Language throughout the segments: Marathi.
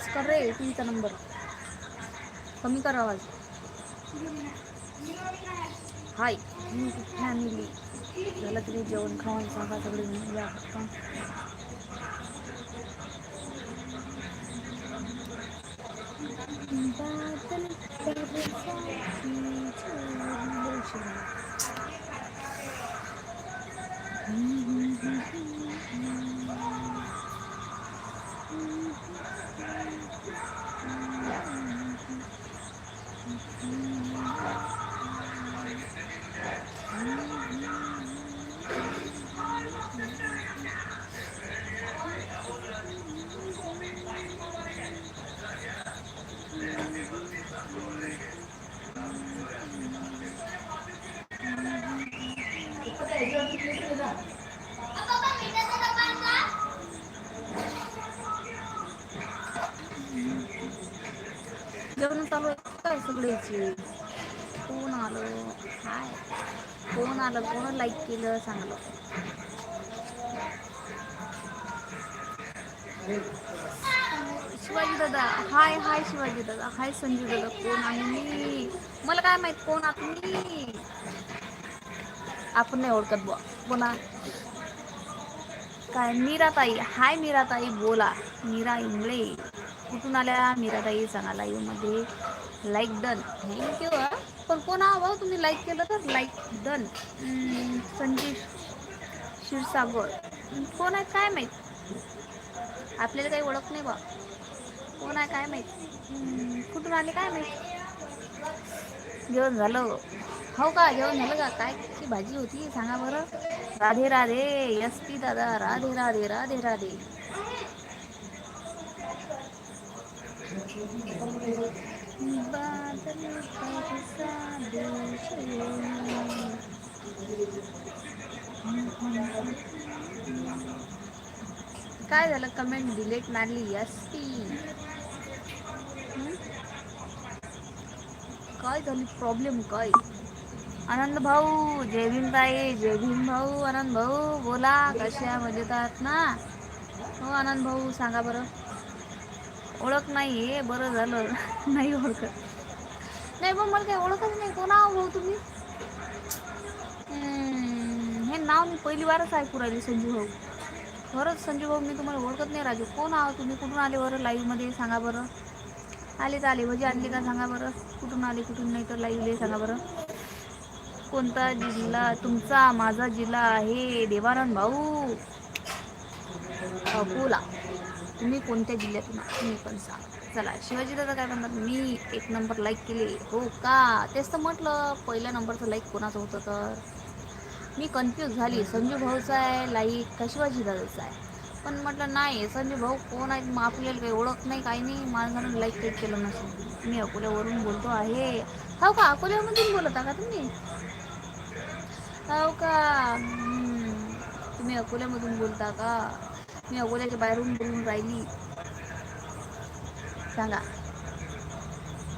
आवाज कर रे टीव्हीचा नंबर. कमी कर आवाज. हाय मी फॅमिली झालं तरी जेवण खाऊन सांगा सगळे मिळून या. बादल जेवण चालू काय सगळ्याची कोण आलो? हाय. कोण आलं? कोण लाईक केलं? चांगलं शिवाजी दादा. हाय हाय शिवाजी दादा. हाय संजू दादा. कोण आहे मी? मला काय माहीत कोण आहात आपण नाही ओळखत बुवा. कोणा काय? मीराताई. हाय मीराताई. बोला. मीरा इंगळे. कुठून आल्या? मीराताई सांगा लाईव्हमध्ये. लाईक डन थँक्यू पण कोण हवं हो तुम्ही? लाईक केलं तर लाईक डन संजय क्षीरसागर. कोण आहे काय माहीत? आपल्याला काही ओळख नाही बा कोण आहे काय माहीत? कुठून आले काय माहीत? जेवण झालं. हो का जेवण झालं का? काय ची भाजी होती सांगा बरं. राधे राधे. यस पी दादा राधे राधे राधे राधे. काय झालं? कमेंट डिलेट मारली यस पी. काय झाली? प्रॉब्लेम काय? आनंद भाऊ जय भीम ताई जय भीम भाऊ आनंद भाऊ बोला कशा मजेत आहात ना? हो आनंद भाऊ सांगा बरं. ओळख नाही हे बरं झालं. नाही ओळखत. नाही मग मला काही ओळखच नाही. कोण आहो भाऊ तुम्ही? हे नाव मी पहिली बारच ऐकू राहिले संजू भाऊ. खरंच संजू भाऊ मी तुम्हाला ओळखत नाही राजू कोण आहो तुम्ही? कुठून आले बरं? लाईव्हमध्ये सांगा बरं. आले तर आले. भजी आणली का सांगा बरं. कुठून आले कुठून नाही तर लाईव्ह सांगा बरं. कोणता जिल्हा तुमचा? माझा जिल्हा आहे देवानंद भाऊ. अकोला. तुम्ही कोणत्या जिल्ह्यातून तुम्ही पण सांग. चला शिवाजी दादा काय म्हणतात? मी एक नंबर लाईक केले. हो का? तेच तर म्हटलं पहिल्या नंबरचं लाईक कोणाचं होतं तर? मी कन्फ्यूज झाली. संजू भाऊचा आहे लाईक का शिवाजी दादाचा आहे? पण म्हटलं नाही संजय भाऊ कोण आहेत? मग आपल्याला काही ओळख नाही काही नाही. माझं लाईक क्लिक केलं नसेल मी अकोल्यावरून बोलतो आहे. हो का? अकोल्यामधून बोलत का तुम्ही? हो का? तुम्ही अकोल्यामधून बोलता का? मी अकोल्याच्या बाहेरून बोलून राहिली. सांगा.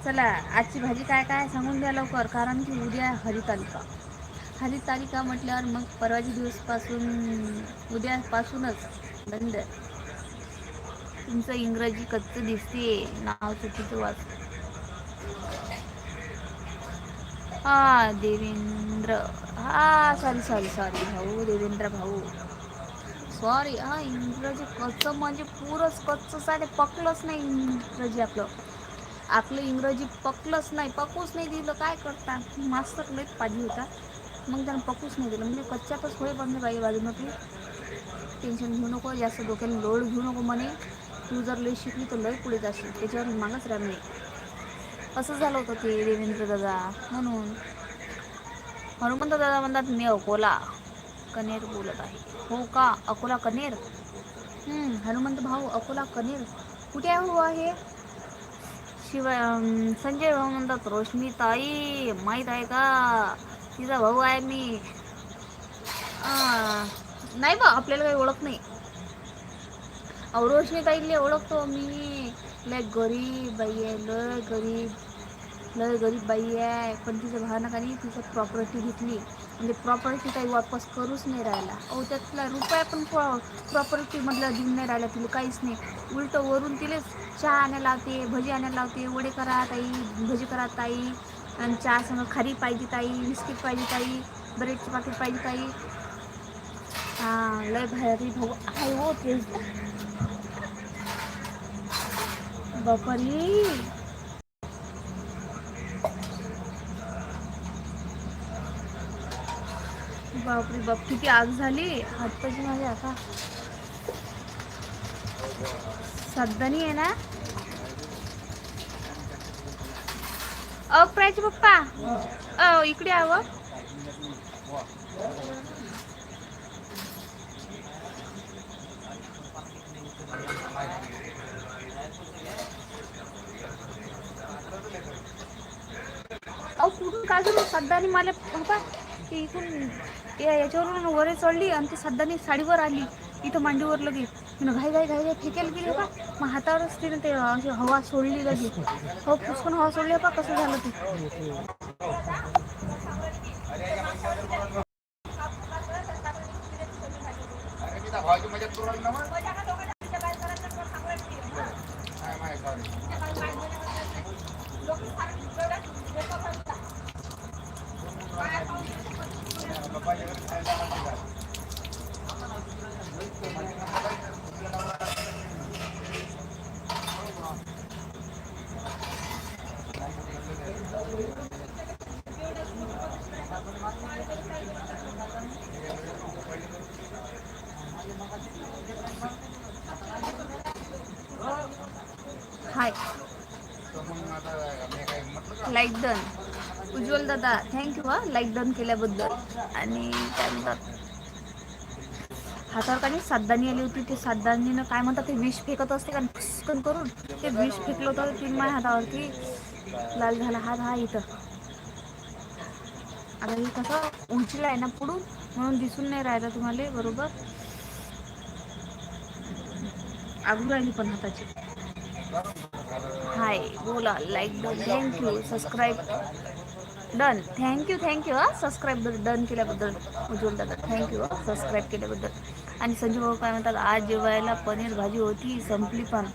चला आजची भाजी काय काय सांगून द्या लवकर कारण की उद्या हरितालिका. हरितालिका म्हटल्यावर मग परवाच्या दिवसपासून उद्यापासूनच. बंद. तुमचं इंग्रजी कच्च दिसते नाव चुकीचं वाच हा देवेंद्र. हा सॉरी सॉरी सॉरी भाऊ देवेंद्र भाऊ. सॉरी हा इंग्रजी कच्च म्हणजे पुरंच कच्च आहे पकलंच नाही इंग्रजी आपलं. आपलं इंग्रजी पकलंच नाही पकूच नाही दिलं काय करता? मास्तर लईच पाहिजे होता. मग त्यानं पकूच नाही दिलं. म्हणजे कच्च्यातच होय बंद पाहिजे बाजूनं तू. टेन्शन घेऊ नको जास्त डोक्याने लोड घेऊ नको म्हणे. तू जर लई शिकली तर लई पुढे जाशील त्याच्यावर मागच राहणार नाही. असं झालं होतं ते देवेंद्र दादा म्हणून. हनुमंत दादा म्हणतात मी अकोला कनेर बोलत आहे. हो का? अकोला कनेर? हनुमंत भाऊ अकोला कनेर. कुठे आहे हो आहे शिवाय संजय भाऊ म्हणतात रोशनी ताई माहीत आहे का? तिचा भाऊ आहे मी. आ, नाही बा आपल्याला काही ओळख नाही. अहो रोशनी ताईले ओळखतो मी. लय गरीब बाई आहे लय गरीब लय गरीब बाई आहे. पण तिच्या भावनाकानी का तिच्या प्रॉपर्टी घेतली म्हणजे प्रॉपर्टी काही वापस करूच नाही राहिला. अहो त्यातला रुपया पण प्रॉ प्रॉपर्टीमधलं देऊन नाही राहिला तिला काहीच नाही. उलटं वरून तिले चहा आणायला लावते भजी आणायला लावते. वडे करा ताई भजी करा ताई. आणि चहा संग खारी पाहिजे ताई बिस्किट पाहिजे ताई ब्रेडचे पाकीट पाहिजे ताई. हा लय भारी भाऊ आहे हो तेच बापारी बापरे बाप किती आग झाली. हातपाशी माझे आता. साबधानी आहे ना? अ प्रयची पप्पा. अ इकडे यावं. अ कुठून काजू मला बाबा ते इथून याच्यावरून वरे चढली आणि ती सध्याने साडीवर आली. इथं मांडीवर लगे तिनं घाई घाई घाई घाई फेकायला गेली का मग हातावरच तिने ते अशी हवा सोडली लगे हो पुसकून हवा सोडली बा कसं झालं ते हाय लाईक डन. उज्ज्वल दादा थँक्यू हा लाईक डन केल्याबद्दल. आणि त्यानंतर हातावर का नाही सातदानी आली होती ते सातदानीनं काय म्हणतात ते विष फेकत असते का पटकन करून ते विष फेकलं होतं तीन माझ्या हातावरती लाल झाला हात हा इथं. आता हे कसं उंचीला आहे ना पुढून म्हणून दिसून नाही राहिला तुम्हाला बरोबर? आगू राहिली पण हाताची. हाय बोला like done thank you subscribe done thank you thank you हां. सबस्क्राईब डन केल्याबद्दल. उज्ज्वल दादा थँक्यू सबस्क्राईब केल्याबद्दल. आणि संजीव भाऊ काय म्हणतात आज जेवायला पनीर भाजी होती संपली पण.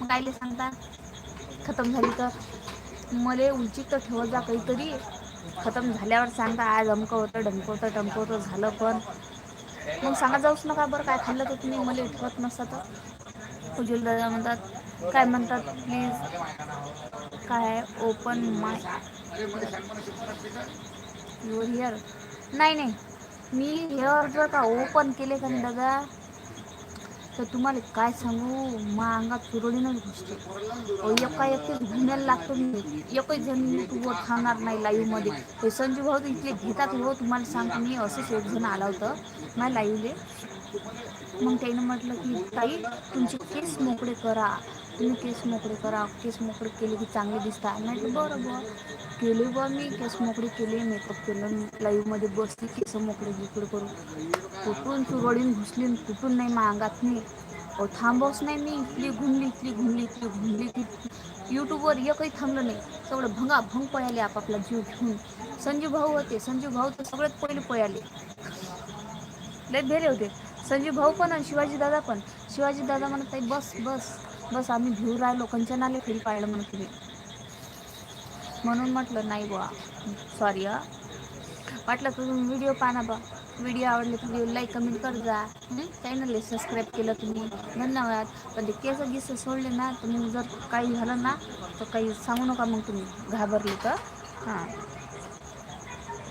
मग कायले सांगता खतम झाली तर. मले उलचित तर ठेवत जा काहीतरी. खतम झाल्यावर सांगा आज अमकं होतं डमकं होतं झालं पण. मग सांगा जाऊच नका बरं काय खाल्लं तर तुम्ही मला ठेवत नसता तर. उज्ज्वल दादा म्हणतात काय म्हणतात प्लीज काय ओपन माय युअर हिअर नाही नाही. मी हेअर जर का ओपन केले का नाही दादा तर तुम्हाला काय सांगू? मा अंगात सुरळीनच घुसते. एका एकच घुण्याला लागतो मी एकच जण यूट्यूबवर थांबणार नाही लाईव्हमध्ये हे संजू भाऊ इथले घेतात हो तुम्हाला सांगतो. मी असंच एक जण आला होतं माझ्या लाईव्हले मग त्यानं म्हटलं की ताई तुमचे केस मोकळे करा. तुम्ही केस मोकळे करा. केस मोकळे केले की चांगले दिसता नाही बरं बरं. केले बा मी केस मोकळे केले मेकअप केलं लाईव्हमध्ये बसली केस मोकळे गिकड करून. कुठून चुरळीन घुसली कुठून नाही मा. अंगात नाही अहो थांबवच नाही मी. इथली घुमली इथली घुमली इथली घुमली की यूट्यूबवर एकही थांबलं नाही. सगळं भंगा भंग पळाले आपापला जीव घेऊन. संजीव भाऊ होते. संजीव भाऊ तर सगळ्यात पहिले पळाले. लय भेरे होते. संजीव भाऊ पण आणि शिवाजी दादा पण. शिवाजी दादा म्हणत ताई बस बस बस आम्ही भिऊ राहिलो कंचनाले फिरी पाहिलं म्हणत तुम्ही. म्हणून म्हटलं नाही बुवा सॉरी हा. वाटलं तर तुम्ही व्हिडिओ पाना बा व्हिडिओ आवडले तर व्हिडिओ लाईक कमेंट कर जा. चॅनलला सबस्क्राईब केलं तुम्ही. धन्यवाद. पण ते केस गिस सोडले ना तुम्ही जर काही झालं ना तर काही सांगू नका मग तुम्ही. घाबरले तर. हां.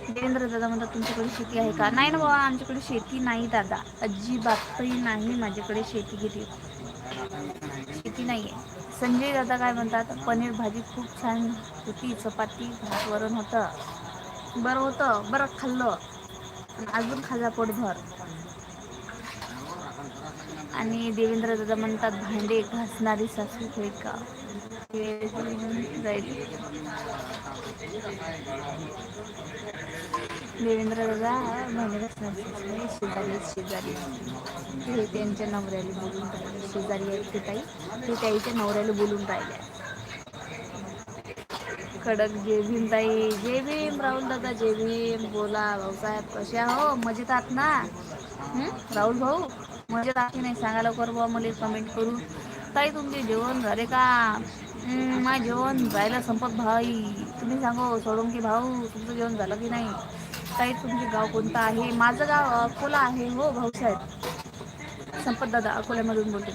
देवेंद्र दादा म्हणतात तुमच्याकडे शेती आहे का? नाही ना बाबा आमच्याकडे शेती नाही दादा. अजिबातही नाही माझ्याकडे शेती घेतली. शेती नाही आहे संजय दादा काय म्हणतात पनीर भाजी खूप छान होती चपाती भात वरण होतं. बरं होतं बरं खाल्लं. अजून खाजा पोटभर. आणि देवेंद्र दादा म्हणतात भांडे घासणारी सासू होय का? जाईल. देवेंद्र दादा भांडे घासणारी शेजारी शेजारी हे त्यांच्या नवऱ्याला बोलून राहिले. शेजारी आहेत ते ताई. ते ताईच्या नवऱ्याला बोलून राहिले. कडक जे भीम ताई. जे भीम राहुल दादा जे भीम. बोला भाऊसाहेब कसे आहो हो, मजेत आहात ना? राहुल भाऊ मजेत आहात की नाही? सांगा लवकर बुवा मला कमेंट करू ताई तुमचे जेवण झाले का? माझे जेवण जायला संपत भाई. तुम्ही सांगू सोडून की भाऊ तुमचं जेवण झालं की नाही? ताई तुमचे गाव कोणतं आहे? माझं गाव अकोला आहे हो भाऊसाहेब संपत दादा अकोल्यामधून बोलते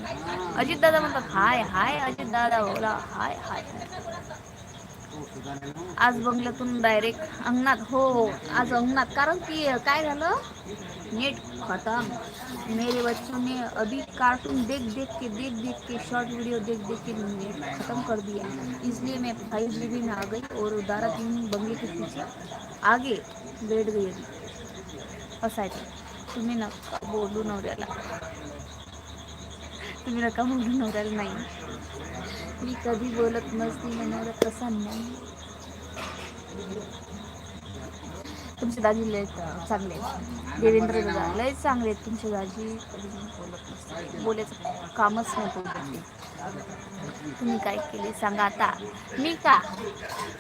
अजित दादा म्हणतात हाय हाय अजित दादा. ओला हाय हाय. आज बंगल्यातून डायरेक्ट अंगणात हो आज अंगणात. कारण की काय झालं? नेट खतम. मेरे बच्चों ने अभी कार्टून देख देख के देख देख के शॉर्ट वीडियो देख देख के नेट ख़त्म कर दिया. इसलिए मैं फाइव जी बी में आ गई और उदारा तीन बंगले के पीछे आगे बैठ गई असायचं. असं तुम्ही नका बोलू नवऱ्याला. तुम्ही नका बोलू नवऱ्याला नाही. मी कधी बोलत नसती नवरा तसा नाही. तुमचे दाजी लय चांगले आहेत. देवेंद्र दादा लय चांगले आहेत तुमचे दाजी. कधी बोलत नसते. बोलायचं कामच नाही बोलत तुम्ही काय केले सांगा आता. मी का?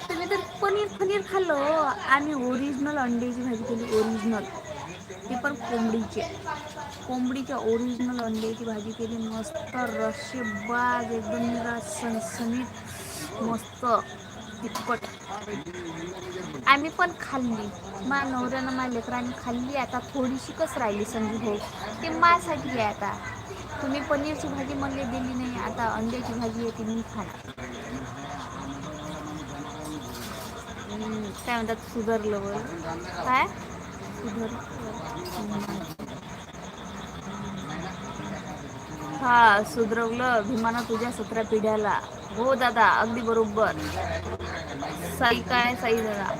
तुम्ही तर पनीर पनीर खाल्लं हो. आम्ही ओरिजिनल अंड्याची भाजी केली ओरिजिनल ते पण कोंबडीचे. कोंबडीच्या ओरिजिनल अंड्याची भाजी केली मस्त रशेबाज एकदम निरा सणसणीत मस्त तिप्पट आम्ही पण खाल्ली. मा नवऱ्यानं मा लेकरांनी खाल्ली. आता थोडीशी कस राहिली संजू भाऊ हो. ते माझ्यासाठी आहे आता. तुम्ही पनीरची भाजी मला दिली नाही. आता अंड्याची भाजी आहे ती मी खाणार. काय म्हणतात? सुधारलं वर काय? सुधर हा सुधरवलं. भीमाना तुझ्या सतरा पिढ्याला. हो दादा अगदी बरोबर. साई काय? साई दादा.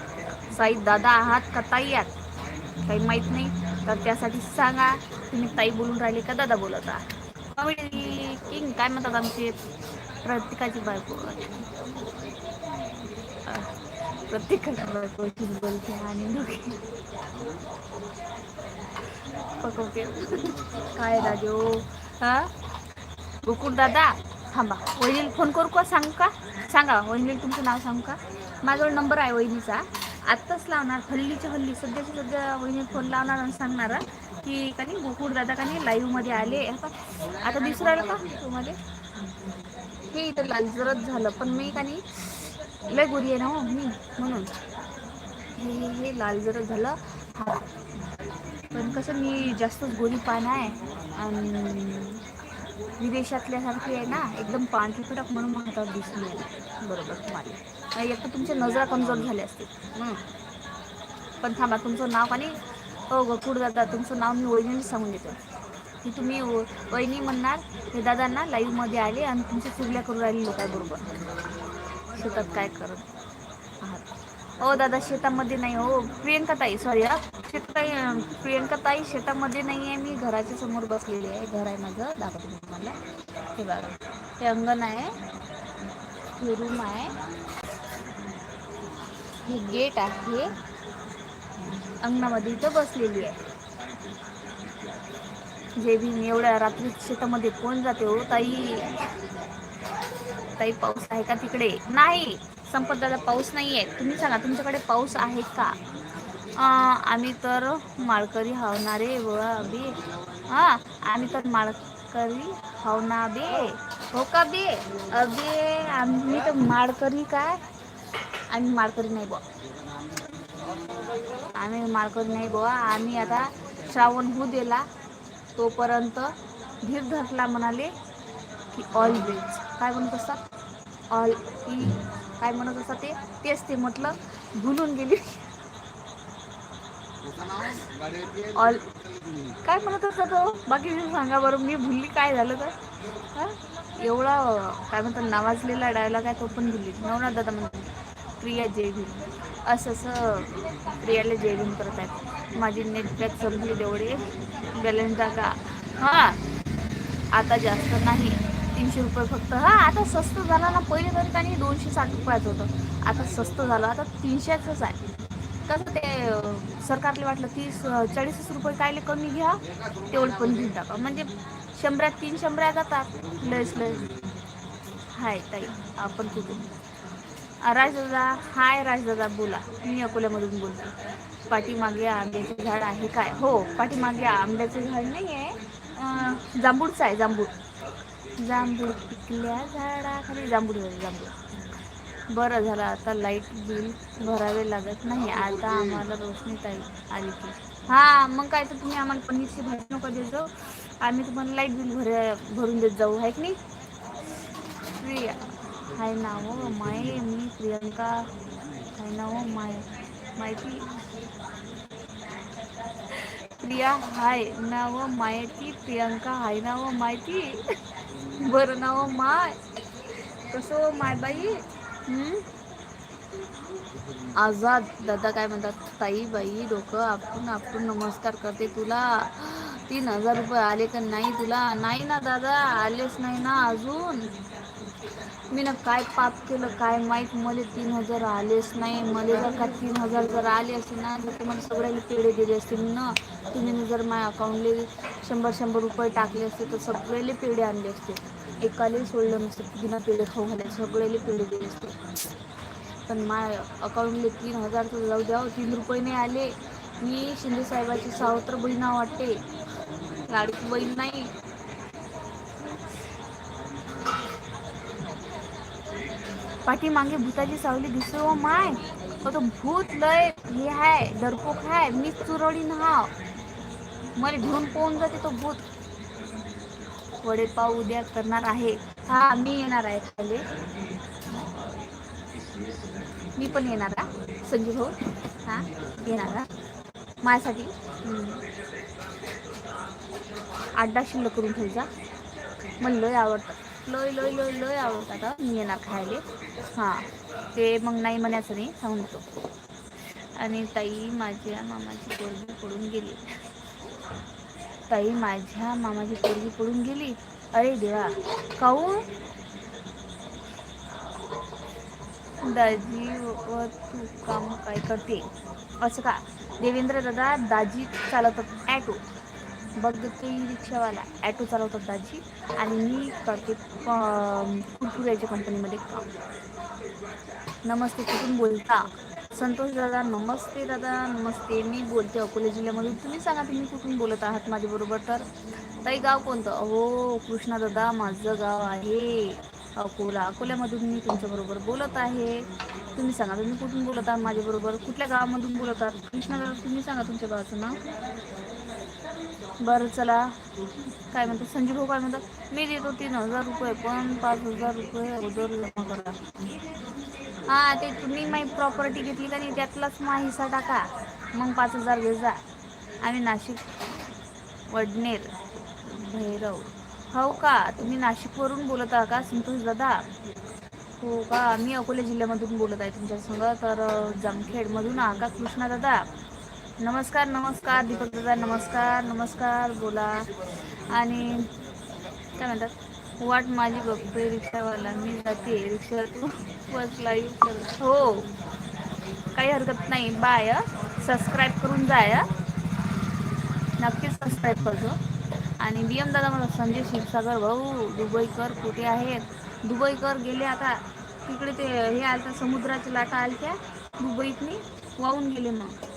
साई दादा आहात का ताई आहात? काही माहीत नाही. तर त्यासाठी सांगा. तुम्ही ताई बोलून राहिले का दादा बोलत आहात? कॉमेडी किंग काय म्हणतात आमचे प्रत्येकाची बायको प्रत्येकाची बायको किंग बोलते आणि दोघे पकवते काय राजो हा गोकुळ दादा थांबा वहिनीला फोन करू का सांगू का सांगा वहिनीला तुमचं नाव सांगू का माझ्याजवळ नंबर आहे वहिनीचा आत्ताच लावणार हल्लीच्या हल्ली. सध्याच्या सध्या वहिनी फोन लावणार आणि सांगणार की का नाही गोकुळ दादा का नाही लाईव्हमध्ये आले. आता आता दिसून राहिलं का तुम्हाला? हे इथं लालजरच झालं पण मी का नाही लय गोरी आहे ना हो मी म्हणून. हे हे हे झालं. हा. पण कसं मी जास्तच गोरी पान आहे. आणि विदेशातल्यासारखी आहे ना एकदम पांढरी कडक म्हणून मग हातात दिसून येईल बरोबर तुम्हाला. एक तर तुमच्या नजरा कमजोर झाल्या असतील. पण थांबा तुमचं नाव आणि हो गकुड दादा तुमचं नाव मी वहिनीला सांगून देतो. की तुम्ही व- वहिनी म्हणणार हे दादांना लाईव्हमध्ये आले आणि तुमच्या चुगल्या करू राहिले लोकांबरोबर. शेतात काय करत आहात? हो दादा शेतामध्ये नाही हो प्रियंका ताई सॉरी हा शेताताई प्रियंका ताई शेतामध्ये नाही आहे मी घराच्या समोर बसलेली आहे. घर आहे माझं दाखवते तुम्हाला. हे बघा हे अंगण आहे हे रूम आहे. हे गेट आहे. अंगणामध्ये इथं बसलेली आहे. जे बी मी एवढ्या रात्री शेतामध्ये कोण जाते हो ताई? ताई पाऊस आहे का तिकडे? नाही संपत दादा पाऊस नाही आहे तुम्ही सांगा तुमच्याकडे पाऊस आहे का? आम्ही तर माळकरी हावणारे व बे. हां आम्ही तर माळकरी हावना बे. हो का बे? अबे आम्ही तर माळकरी काय? आम्ही माळकरी नाही बुवा. आम्ही माळकरी नाही बुवा. आम्ही आता श्रावण होऊ दिला तोपर्यंत धीर धरला म्हणाले की ऑलवेज काय म्हणत असतात? ऑल ई काय म्हणत असतात ते? तेच ते म्हटलं भुलून गेली. ऑल काय म्हणत असतात तो बाकी सांगा बरं मी भुलली काय झालं तर? एवढा काय म्हणतात नावाजलेला डायलॉग आहे तो पण भुलली. नवना दादा म्हणतात प्रिया जय असं असं प्रियाला जय करत आहेत माझी नेट पॅक संपली तेवढे. बॅलन्स टाका. हां. आता जास्त नाही. तीनशे रुपये फक्त. हां आता स्वस्त झाला ना. पहिले तरी त्यांनी दोनशे साठ रुपयाचं होतं. आता स्वस्त झालं. आता तीनशेचंच आहे. कसं ते सरकारले सरकारला वाटलं तीस चाळीसच रुपये कायले कमी घ्या. तेवढं पण घेऊन टाका. म्हणजे शंभरात तीन शंभऱ्या जातात. लस लस हाय ताई. आपण कुठून राजदादा हाय राजदादा बोला. मी अकोल्यामधून बोलते. पाठीमागे आंब्याचे झाड आहे काय? हो पाठीमागे आंब्याचं झाड नाही आहे जांभूळचं आहे जांभूळ. जांभूळ पिकल्या झाडा खाली जांभूळ झाली जांभूळ. बरं झालं आता लाइट बिल भरावे लागत नाही. आता आम्हाला रोशनीत आली की. हां मग काय तर तुम्ही आम्हाला पनीरची भाजी नको देत जाऊ. आम्ही तुम्हाला लाइट बिल भर भरून देत जाऊ आहे की नाही? प्रिया. हाय नाव माय मी प्रियंका हाय नाव माय. माहिती? प्रिया हाय नाव माहिती प्रियांका हाय नाव माहिती बरं नाव माय. कसं हो माय बाई? आझाद दादा काय म्हणतात ताई बाई डोकं आपण आपटून नमस्कार करते तुला. तीन हजार रुपये आले का नाही तुला? नाही ना दादा आलेच नाही ना अजून. मी ना काय पाप केलं काय माहीत? मला तीन हजार आलेच नाही. मला जर का तीन हजार जर आले असते ना तर तुम्हाला सगळ्यांनी पेढे दिले असते. ना तुम्ही जर माझ्या अकाउंटले शंभर शंभर रुपये टाकले असते तर सगळ्याला पेढे आणले असते. एकालाही सोडलं नसतं बिना पेढे खाऊ घाले सगळ्याला पेढे दिले असते. पण माझ्या अकाउंटले तीन हजार तर जाऊ द्यावं हो, तीन रुपये नाही आले. मी शिंदे साहेबाची सावत्र बहीण वाटते. लाडकी बहीण नाही. पाठीमागे भूताची सावली दिसते व माय. तो भूत लय हे हाय दरपोक हाय मी चुरडी हाव मला घेऊन पोहून जाते तो भूत. वडेपाव उद्या करणार आहे. हा मी येणार आहे खाले मी पण येणार संजू भाऊ. हा येणार माझ्यासाठी. आड्डा शिल्लक करून ठेवायचा मला लय आवडतं. लय लय लय लय आवडतं आता मी येणार खायला. हां ते मग नाही म्हणायचं नाही सांगतो आणि ताई माझ्या मामाची पोरगी पडून गेली. ताई माझ्या मामाची पोरगी पडून गेली. अरे देवा काऊ दाजी व तू काम काय करते? असं का? देवेंद्र दादा दाजी चालवतात ॲटो. बघ ते रिक्षावाला. ॲटो चालवतात दाजी. आणि मी करते कुरकुऱ्याच्या कंपनीमध्ये काम. नमस्ते कुठून बोलता? संतोष दादा नमस्ते दादा. नमस्ते. मी बोलते अकोला जिल्ह्यामधून. तुम्ही सांगा तुम्ही कुठून बोलत आहात माझ्याबरोबर तर ताई गाव कोणतं? हो कृष्णा दादा माझं गाव आहे अकोला. अकोल्यामधून मी तुमच्याबरोबर बोलत आहे. तुम्ही सांगा तुम्ही कुठून बोलत आहात माझ्याबरोबर कुठल्या गावामधून बोलत आहात? कृष्णा दादा तुम्ही सांगा तुमच्या गावाचं नाव. बरं चला. काय म्हणतात संजीव भाऊ काय म्हणतात मी देतो तीन हजार रुपये पण पाच हजार रुपये अगोदर जमा करा. हा ते तुम्ही माझी प्रॉपर्टी घेतली का नाही त्यातलाच मा हिस्सा टाका. मग पाच हजार घे जा. आम्ही नाशिक वडनेर भैरव. हो का? तुम्ही नाशिकवरून बोलत आहा का संतोष दादा? हो का? मी अकोला जिल्ह्यामधून बोलत आहे तुमच्यासंग तर जामखेडमधून आ का कृष्णा दादा? नमस्कार नमस्कार दीपक दादा नमस्कार नमस्कार बोला. आणि काय म्हणतात? वाट माझी बघतोय रिक्षावाला. मी जाते रिक्षातून. बसला हो. काही हरकत नाही. बाय सबस्क्राईब करून जाय नक्कीच सबस्क्राईब करतो. आणि बी एम दादा मला संजय शिवसागर भाऊ दुबईकर कुठे आहेत? दुबईकर गेले आता. तिकडे ते हे आलं तर समुद्राच्या लाटा आलत्या. दुबईतनी वाहून गेले मग.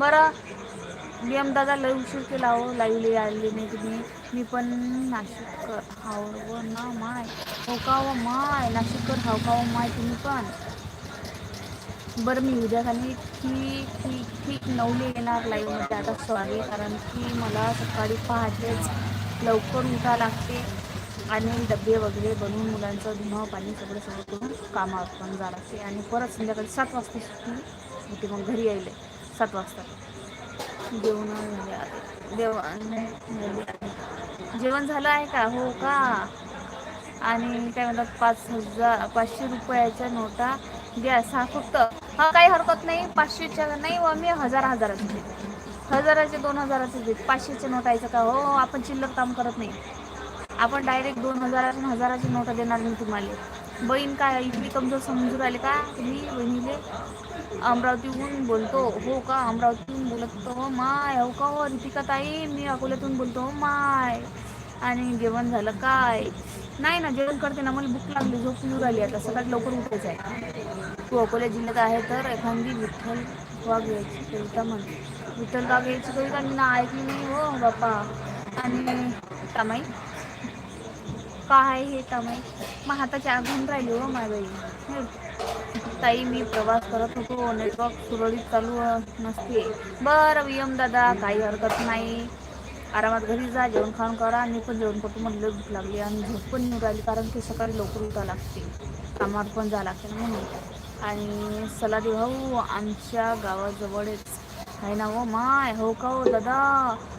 बरं बी एम दादा लय उशीर केला हो लाईव्ह आले नाही तुम्ही मी पण नाशिककर हाव व ना माय. हो का व माय. नाशिककर हाव का व माय तुम्ही पण. बरं मी उद्या खाली ठीक ठीक ठीक नऊले येणार लाईव्हमध्ये. आता सॉरी कारण की मला सकाळी पहाटेच लवकर उठा लागते आणि डबे वगैरे बनवून मुलांचं धुणं पाणी सगळं सगळं करून कामावर पण जा लागते. आणि परत संध्याकाळी सात वाजता सुट्टी होते मग घरी यायले. सात वाजता. जेवण झाले आहे जेवण जेवण झालं आहे का? हो का? आणि काय म्हणतात पाच हजार पाचशे रुपयाच्या नोटा द्या. सहा फक्त. हा काही हरकत नाही. पाचशेच्या नाही व मी हजार हजाराचे देते. हजाराचे दोन हजाराचे देते. पाचशेच्या नोटायचं का? हो आपण चिल्लर काम करत नाही. आपण डायरेक्ट दोन हजारा हजाराची नोट देणार मी तुम्हाला. बहीण काय इथली कमजोर समजून राहिले का? तुम्ही बहिणीले अमरावतीहून बोलतो. हो का? अमरावतीहून बोलत हो माय. हो का? हो रितिका ताई. मी अकोल्यातून बोलतो. हो, माय. आणि जेवण झालं काय? नाही ना जेवण करते ना. मला भूक लागली. झोप येऊ राहिली आता. सकाळी लवकर उठायचं आहे तू अकोला जिल्ह्यात आहे तर एखादी विठ्ठल वाघ यायची कविता म्हण. विठ्ठल वाघ यायची कविता मी ना ऐकली नाही हो बाप्पा. आणि कामाई काय हे तमाई मग हाताची आग राहिली हो माझबाई ताई मी प्रवास करत होतो. नेटवर्क सुरळीत चालू नसते बरं वियम दादा काही हरकत नाही. आरामात घरी जा जेवण खाऊन करा. मी पण जेवण करतो म्हटलं भूक लागली आणि झोप पण निघाली राहिली कारण की सकाळी लवकर उठा लागते. कामावर पण जावं लागते म्हणून. आणि सलादी भाऊ आमच्या गावाजवळच आहे ना हो माय. हो का हो दादा?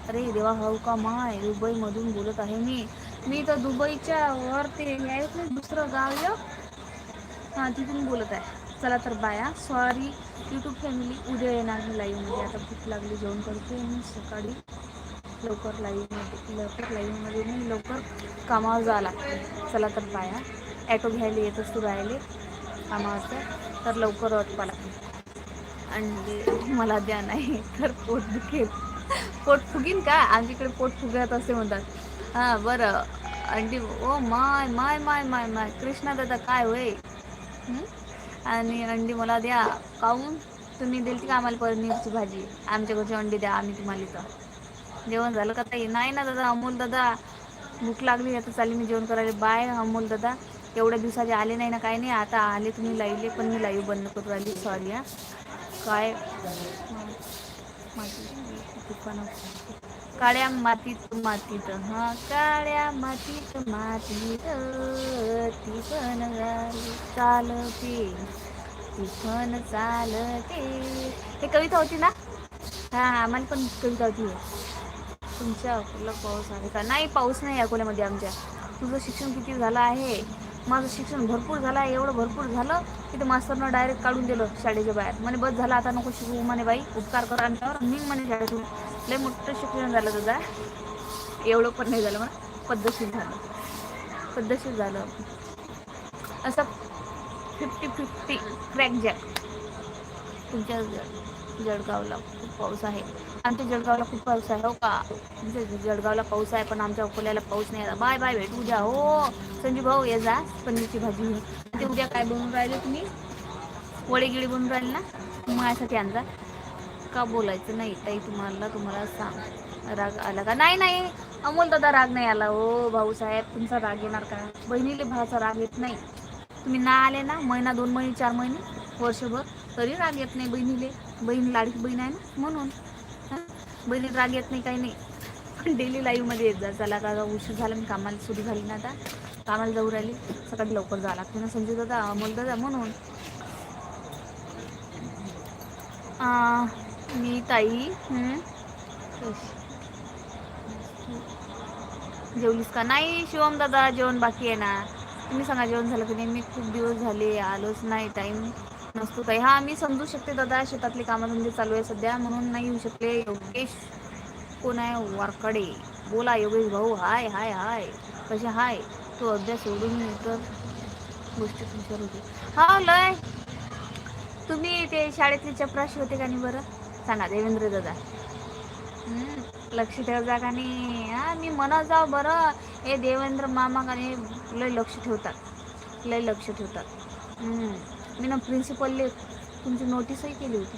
अरे देवा हो का माय? दुबईमधून बोलत आहे मी. मी तर दुबईच्या वर ते हे नाही दुसरं गाव एक हा तिथून बोलत आहे. चला तर बाया सॉरी युट्यूब फॅमिली उद्या येणार मी लाईव्हमध्ये आता भूक लागली जेवण करते मी सकाळी. लवकर लाईव्हमध्ये लवकर लाईव्हमध्ये मध्ये लवकर कामावर जावं लागते चला तर बाया ॲटो घ्यायला येत असतो राहिले. कामावरचं तर लवकर अटपा लागते आणि मला द्या नाही तर पोट दुखेल. पोट फुगीन का? आमच्याकडे पोट फुगत असे म्हणतात. हा बरं. अंडी ओ माय माय माय माय माय. कृष्णा दादा काय होय? आणि अंडी मला द्या. काऊन? तुम्ही दिलती का आम्हाला पनीरची भाजी? आमच्या घरची अंडी द्या आम्ही तुम्हाला इथं. जेवण झालं का ताई? नाही ना दादा अमोल दादा. भूक लागली आता चालेल मी जेवण करायले. बाय अमोल दादा. एवढ्या दिवसाचे आले नाही ना काही नाही. आता आले तुम्ही लाईव्हले पण मी लाईव्ह बंद करू राहिली. सॉरी हा. काय? माझी काळ्या मातीत मातीत हा काळ्या मातीत मातीत ती पण चालते ती पण चालते. हे कविता होती ना? हा आम्हाला पण कविता होती. तुमच्या अकोला पाऊस आहे? का नाही पाऊस नाही अकोल्यामध्ये आमच्या. तुझं शिक्षण किती झालं आहे? माझं शिक्षण भरपूर झालं आहे एवढं भरपूर झालं की ते मास्तरनं डायरेक्ट काढून दिलं शाळेच्या बाहेर. म्हणे बस झालं आता नको शिकू म्हणे बाई उपकार कर आमच्यावर. मी म्हणे शाळेतून. लय मोठं शिक्षण झालं तुझा. एवढं पण नाही झालं म्हणा. पद्धतशीर झालं. पद्धतशीर झालं. असं फिफ्टी फिफ्टी क्रॅक जॅक तुमच्या जळगावला खूप पाऊस आहे. आमच्या जळगावला खूप पाऊस आहे हो का? म्हणजे जळगावला पाऊस आहे पण आमच्या अकोल्याला पाऊस नाही बाय बाय भेट उद्या. हो संजू भाऊ ये जा पनीरची भाजी घेऊन ते उद्या काय बनवून राहिले तुम्ही? वडे गिळे बनवून राहिले ना? माझ्यासाठी आणजा का बोलायचं नाही ताई तुम्हाला तुम्हाला सांग. राग आला का? नाही नाही अमोल दादा राग नाही आला. हो भाऊसाहेब तुमचा राग येणार का? बहिणीले भावाचा राग येत नाही. तुम्ही ना आले ना महिना दोन महिने चार महिने वर्षभर तरी राग येत नाही बहिणीले. बहीण लाडकी बहीण आहे ना म्हणून. बहिणी राग येत नाही काही नाही. पण डेली लाईव्हमध्ये येत जा चला का उशीर झाला मी कामाला सुरू झाली ना आता. कामाला जाऊ राहिली सकाळी लवकर जावं लागते. ना संजय दादा अमोल दादा म्हणून. मी ताई जेवलीस का? नाही शिवम दादा जेवण बाकी आहे ना. तुम्ही सांगा जेवण झालं की नाही? मी खूप दिवस झाले आलोच नाही टाईम नसतो ताई हा मी समजू शकते दादा शेतातले कामधंदे चालू आहे सध्या म्हणून नाही येऊ शकले. योगेश कोण आहे? वारकडे. बोला योगेश भाऊ. हाय हाय हाय. कसे हाय? तो अभ्यास सोडून तर गोष्टी विचार होती हा लय. तुम्ही ते शाळेतले चपराशी होते का नाही बरं? सांगा देवेंद्र दादा. लक्ष ठेव जा का नाही. हा मी म्हणत जाव बरं. हे देवेंद्र मामा का नाही लय लक्ष ठेवतात. लय लक्ष ठेवतात. मी ना प्रिन्सिपलले तुमची नोटीसही केली होती.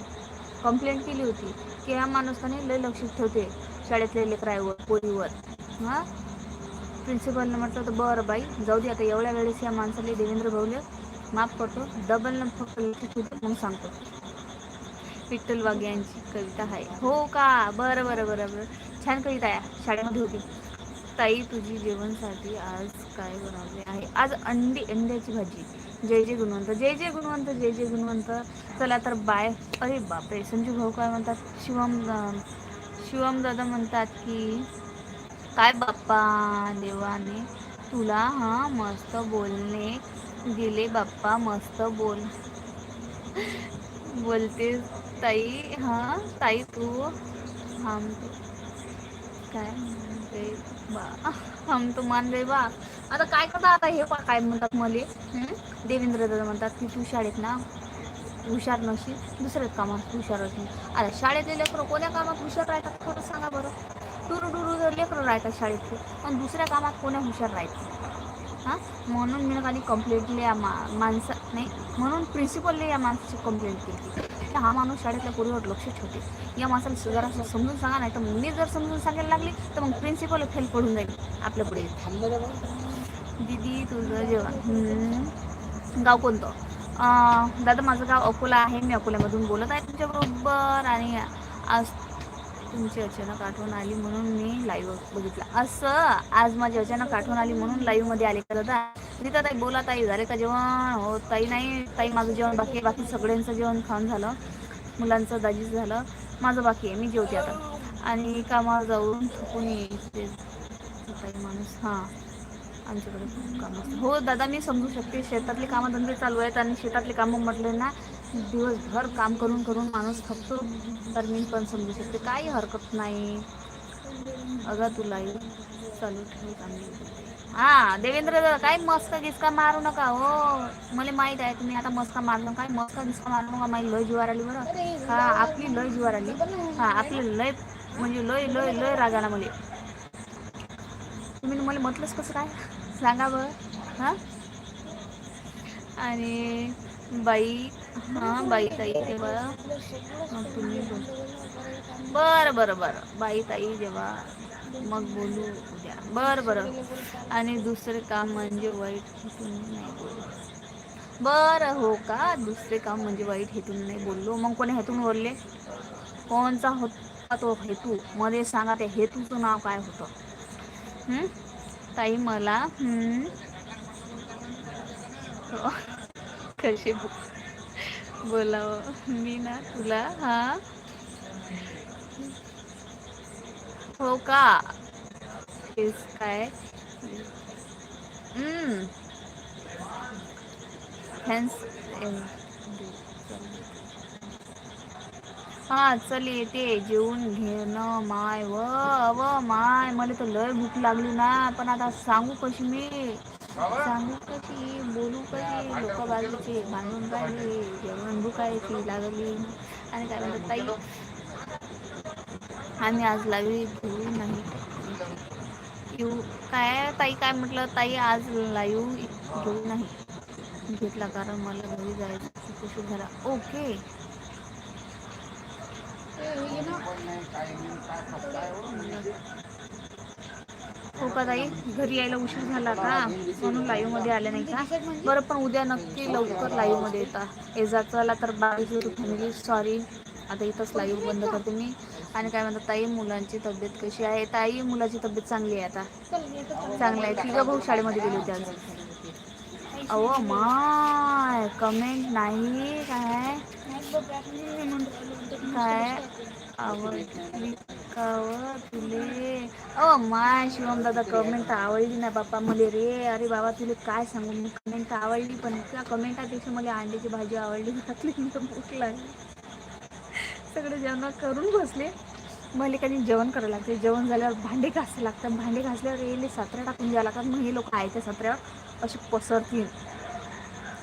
कंप्लेंट केली होती. की या माणसाने लय लक्ष ठेवते शाळेतल्या लेकरावर पोरीवर. हां? प्रिन्सिपलनं म्हटलं होतं बरं बाई जाऊ दे आता एवढ्या वेळेस या माणसाला देवेंद्र भाऊले माफ करतो डबल फक्त लक्ष ठेवतो म्हणून सांगतो. विठ्ठल वाघ यांची कविता आहे. हो का? बरं बरं बरं बरं. छान कविता आहे. शाळेमध्ये होती. ताई तुझी जेवणसाठी आज काय बनवले आहे? आज अंडी अंड्याची भाजी. जय जय गुणवंत जय जय गुणवंत जय जय गुणवंत. चला तर बाय. अरे बापरे संजू भाऊ काय म्हणतात? शिवम शिवम दादा म्हणतात की काय बाप्पा देवाने तुला हा मस्त बोलणे दिले बाप्पा मस्त बोल. बोलते ताई हां ताई तू हम काय म्हणते? बा हम तो मान रे बा. आता काय करता आता हे काय म्हणतात मले? देवेंद्र दादा म्हणतात की तू शाळेत ना हुशार नशी दुसऱ्याच कामात हुशार असली आता शाळेतले लेकरं कोण्या कामात हुशार राहतात खरं सांगा बरं? टुरू टुरू जर लेकरं राहतात शाळेतले पण दुसऱ्या कामात कोण्या हुशार राहतात हां? म्हणून मी कनी या मा माणसं नाही म्हणून प्रिन्सिपलने या माणसाची कंप्लेंट केली. हा माणूस शाळेतल्या पोरीवर लक्ष ठेवते. या माणसाला जरा समजून सांगा नाही तर मी जर समजून सांगायला लागली तर मग प्रिन्सिपल फेल पडून जाईल आपल्या पुढे. दिदी तुझं जेवण. गाव कोणतं? दादा माझं गाव अकोला आहे. मी अकोल्यामधून बोलत आहे तुमच्याबरोबर आणि आज तुमची अचानक आठवण आली म्हणून मी लाईव्ह बघितला. असं आज माझी अचानक आठवण आली म्हणून लाईव्हमध्ये आले. का दादा रीता ताई बोला ताई झाले का जेवण? हो ताई नाही. ताई माझं जेवण बाकी आहे. बाकी सगळ्यांचं जेवण खाऊन झालं. मुलांचं दाजीचं झालं. माझं बाकी आहे. मी जेवते आता. आणि कामावर जाऊन थकून येते ताई माणूस हां. आमच्याकडे खूप काम असतं. हो दादा मी समजू शकते. शेतातले कामं धंदे चालू आहेत आणि शेतातले कामं म्हटले ना दिवसभर काम करून करून माणूस थकतो तर मी पण समजू शकते. काही हरकत नाही. अगं तुला चालू ठेव चांगली हा देवेंद्र दादा काय मस्का गिस्का मारू नका. हो मला माहीत आहे तुम्ही आता मस्का मारलो. काय मस्का गिस्का मारू नका. माझी लय जुवार आली बरं. हा आपली लय जुवार आली. हा आपली लय म्हणजे लय लय लय राग आला मला. तुम्ही मला म्हटलंच कसं काय? सांगा बरं. हां? आणि बाई हां बाई ताई तेव्हा तुम्ही बोल. बरं बरं बरं. बाई ताई जेव्हा मग बोलू उद्या. बरं बरं. आणि दुसरे काम म्हणजे वाईट तुम्ही नाही बोलू. बरं हो का? दुसरे काम म्हणजे वाईट हेतून नाही बोललो. मग कोणी हेतून बोलले कोणचा होता तो हेतू? मध्ये सांगा त्या हेतूचं नाव काय होतं? ताई मला हो. कशी बोलावं. मी ना तुला हा? हो का? तेच काय? हा चल येते. जेवून घे न माय. व व माय. मला तर लय भूक लागली ना. पण आता सांगू कशी मी? सांगू कशी बोलू कशी लोक बाजूचे भांडून राहिले जेवण भुकायची लागली. आणि काय म्हणतात ताई? आम्ही आज लाईव्ह घेऊ नाही. येऊ. काय ताई काय म्हटलं? ताई आज लाईव्ह घेऊ नाही. घेतला कारण मला घरी जायचं कशी घरा. ओके. ओके हो का ताई. घरी यायला उशीर झाला का म्हणून लाईव्हमध्ये आले नाही का? बरं पण उद्या नक्की लवकर लाईव्हमध्ये येता. एजा चला तर बावीस फॅमिली सॉरी आता इथंच लाईव्ह बंद करते मी. आणि काय म्हणतात ताई मुलांची तब्येत कशी आहे? ताई मुलाची तब्येत चांगली आहे आता? चांगली आहे. तिघं भाऊ शाळेमध्ये गेली होती आज. अहो माय कमेंट नाही काय? काय? आवडली का तुले अ माय शिवम दादा कमेंट आवडली ना बाप्पा मले रे. अरे बाबा तुले काय सांगू? मी कमेंट आवडली पण त्या कमेंटापेक्षा मला अंड्याची भाजी आवडली. घातली भूक लागली सगळे जेवण करून बसले. मला काही जेवण करायला लागते जेवण झाल्यावर भांडे घासायला लागतात. भांडे घासल्यावर येले सातऱ्या टाकून द्यावं लागतात. मग हे लोक आयत्या सातऱ्यावर असे पसरतील.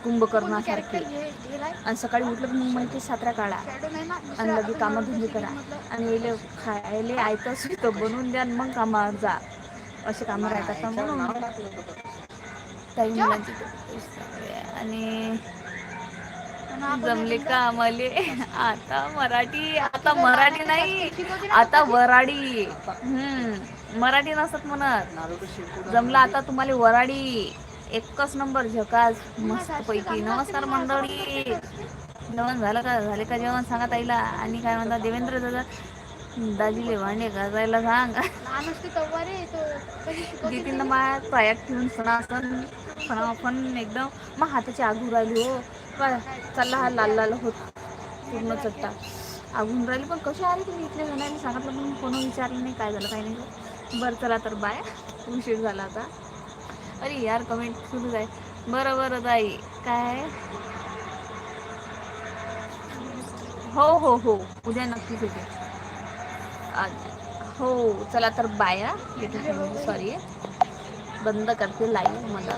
कुंभकर्णासारखे. आणि सकाळी उठलं की मग मला ते सातऱ्या काढा आणि लगे कामं धंदे करा आणि येले खायले आयतंच तर बनवून द्या आणि मग कामावर जा. असे कामं राहतात म्हणून. काही मुलांची आणि जमले का आम्हाले? आता मराठी आता मराठी नाही. आता वराडी. हम्म मराठी नसत म्हणत. जमला आता तुम्हाला वराडी. एकच नंबर झकास. मस्त पैकी नमस्कार मंडळी. जेवण झालं का? झाले का जेवण? सांगा ताईला. आणि काय म्हणता? देवेंद्र दादा दाजीले भांडे घासायला सांग. दीदीनं माया पायात ठेवून सणा असण फणा पण एकदम मग हाताची आगू राहिली हो. चालला हा लाल लाल होत. पूर्ण चट्टा. आगून राहिली. पण कशी आली तुम्ही इथल्या जणांनी सांगितलं पण कोणी विचारलं नाही. काय झालं? काय नाही. बरं चला तर बाय. उशीर झाला आता. अरे यार कमेंट सुरूच आहे. बरं बरं ताई. काय? हो हो हो. उद्या नक्कीच येते. हो चला तर बाय हा. सॉरी बंद करते लाईव्ह मला.